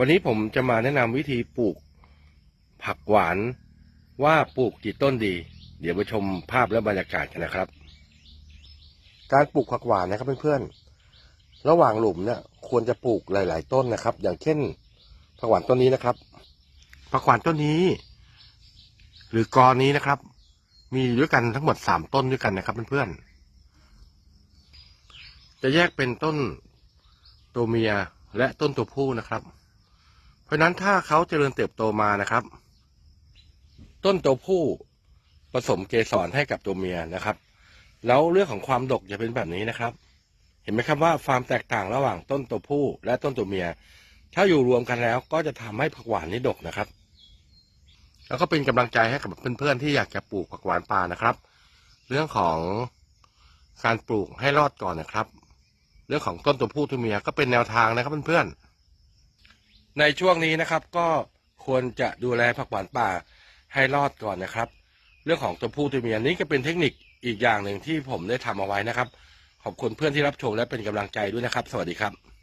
วันนี้ผมจะมาแนะนำวิธีปลูกผักหวานว่าปลูกกี่ต้นดี เดี๋ยวไปชมภาพและบรรยากาศกันนะครับ การปลูกผักหวานนะครับเพื่อนๆ ระหว่างหลุมเนี่ยควรจะปลูกหลาย ๆ ต้นนะครับ อย่างเช่น ผักหวานต้นนี้นะครับ ผักหวานต้นนี้ หรือกอนี้นะครับ มีด้วยกันทั้งหมดสามต้นด้วยกันนะครับเพื่อนๆ จะแยกเป็นต้นตัวเมียและต้นตัวผู้นะครับ เพราะนั้นถ้าเขาเจริญเติบโตมานะครับ ต้นตัวผู้ผสมเกสรให้กับตัวเมียนะครับ แล้วเรื่องของความดกจะเป็นแบบนี้นะครับ เห็นไหมครับว่าความแตกต่างระหว่างต้นตัวผู้และต้นตัวเมีย ถ้าอยู่รวมกันแล้วก็จะทำให้ผักหวานนี้ดกนะครับ แล้วก็เป็นกำลังใจให้กับเพื่อนๆที่อยากจะปลูกผักหวานป่านะครับ เรื่องของการปลูกให้รอดก่อนนะครับ เรื่องของต้นตัวผู้ตัวเมียก็เป็นแนวทางนะครับเพื่อนๆ ในช่วงนี้นะครับก็ควรจะดูแลผักหวานป่าให้รอดก่อนนะครับ เรื่องของตัวผู้ตัวเมียนี้ก็เป็นเทคนิคอีกอย่างหนึ่งที่ผมได้ทำเอาไว้นะครับ ขอบคุณเพื่อนที่รับชมและเป็นกำลังใจด้วยนะครับ สวัสดีครับ